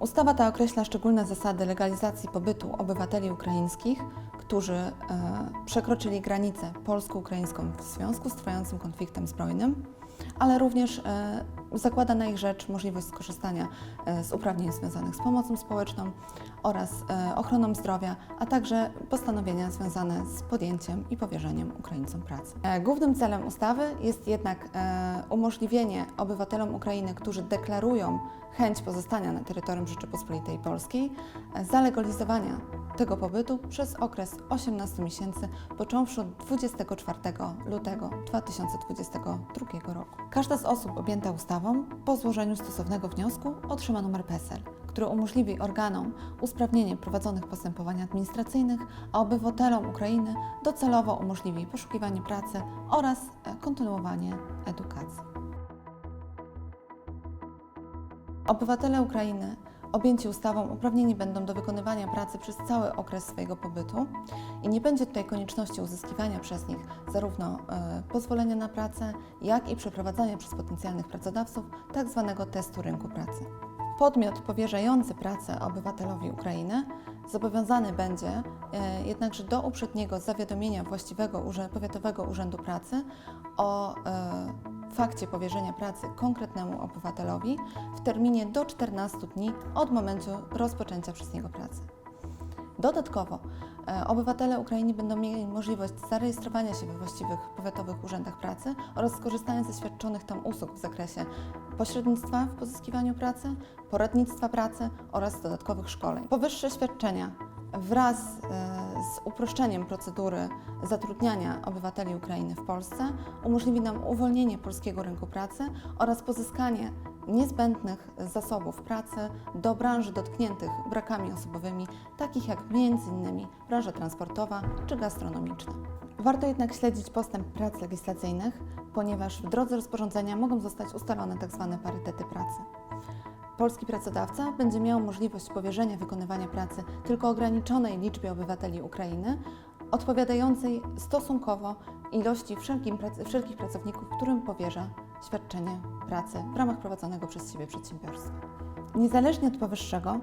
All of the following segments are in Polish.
Ustawa ta określa szczególne zasady legalizacji pobytu obywateli ukraińskich, którzy e, przekroczyli granicę polsko-ukraińską w związku z trwającym konfliktem zbrojnym, ale również e, zakłada na ich rzecz możliwość skorzystania e, z uprawnień związanych z pomocą społeczną oraz ochroną zdrowia, a także postanowienia związane z podjęciem i powierzeniem Ukraińcom pracy. Głównym celem ustawy jest jednak umożliwienie obywatelom Ukrainy, którzy deklarują chęć pozostania na terytorium Rzeczypospolitej Polskiej, zalegalizowania tego pobytu przez okres 18 miesięcy, począwszy od 24 lutego 2022 roku. Każda z osób objęta ustawą po złożeniu stosownego wniosku otrzyma numer PESEL, który umożliwi organom usprawnienie prowadzonych postępowań administracyjnych, a obywatelom Ukrainy docelowo umożliwi poszukiwanie pracy oraz e, kontynuowanie edukacji. Obywatele Ukrainy objęci ustawą uprawnieni będą do wykonywania pracy przez cały okres swojego pobytu i nie będzie tutaj konieczności uzyskiwania przez nich zarówno e, pozwolenia na pracę, jak i przeprowadzania przez potencjalnych pracodawców tzw. testu rynku pracy. Podmiot powierzający pracę obywatelowi Ukrainy zobowiązany będzie e, jednakże do uprzedniego zawiadomienia właściwego powiatowego urzędu pracy o e, fakcie powierzenia pracy konkretnemu obywatelowi w terminie do 14 dni od momentu rozpoczęcia przez niego pracy. Dodatkowo e, obywatele Ukrainy będą mieli możliwość zarejestrowania się we właściwych powiatowych urzędach pracy oraz skorzystania ze świadczonych tam usług w zakresie pośrednictwa w pozyskiwaniu pracy, poradnictwa pracy oraz dodatkowych szkoleń. Powyższe świadczenia wraz e, z uproszczeniem procedury zatrudniania obywateli Ukrainy w Polsce umożliwi nam uwolnienie polskiego rynku pracy oraz pozyskanie niezbędnych zasobów pracy do branży dotkniętych brakami osobowymi, takich jak m.in. branża transportowa czy gastronomiczna. Warto jednak śledzić postęp prac legislacyjnych, ponieważ w drodze rozporządzenia mogą zostać ustalone tzw. parytety pracy. Polski pracodawca będzie miał możliwość powierzenia wykonywania pracy tylko ograniczonej liczbie obywateli Ukrainy, odpowiadającej stosunkowo ilości wszelkich pracowników, którym powierza świadczenie pracy w ramach prowadzonego przez siebie przedsiębiorstwa. Niezależnie od powyższego,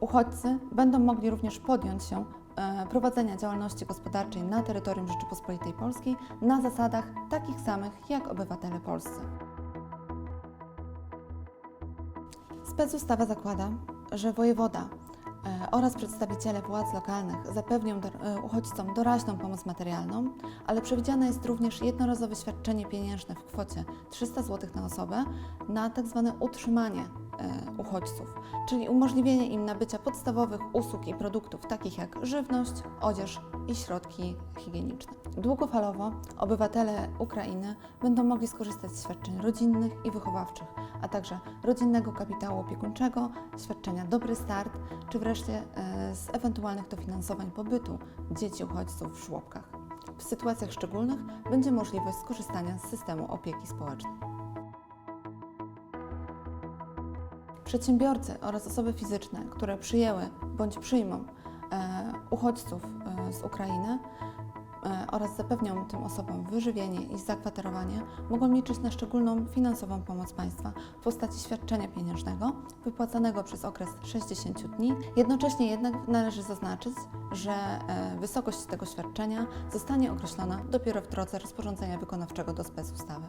uchodźcy będą mogli również podjąć się e, prowadzenia działalności gospodarczej na terytorium Rzeczypospolitej Polskiej na zasadach takich samych jak obywatele polscy. Specustawa zakłada, że wojewoda e, oraz przedstawiciele władz lokalnych zapewnią e, uchodźcom doraźną pomoc materialną, ale przewidziane jest również jednorazowe świadczenie pieniężne w kwocie 300 zł na osobę na tzw. utrzymanie e, uchodźców, czyli umożliwienie im nabycia podstawowych usług i produktów takich jak żywność, odzież i środki higieniczne. Długofalowo obywatele Ukrainy będą mogli skorzystać z świadczeń rodzinnych i wychowawczych, a także rodzinnego kapitału opiekuńczego, świadczenia Dobry Start, czy wreszcie e, z ewentualnych dofinansowań pobytu dzieci uchodźców w żłobkach. W sytuacjach szczególnych będzie możliwość skorzystania z systemu opieki społecznej. Przedsiębiorcy oraz osoby fizyczne, które przyjęły bądź przyjmą e, uchodźców e, z Ukrainy e, oraz zapewnią tym osobom wyżywienie i zakwaterowanie, mogą liczyć na szczególną finansową pomoc państwa w postaci świadczenia pieniężnego wypłacanego przez okres 60 dni. Jednocześnie jednak należy zaznaczyć, że wysokość tego świadczenia zostanie określona dopiero w drodze rozporządzenia wykonawczego do specustawy.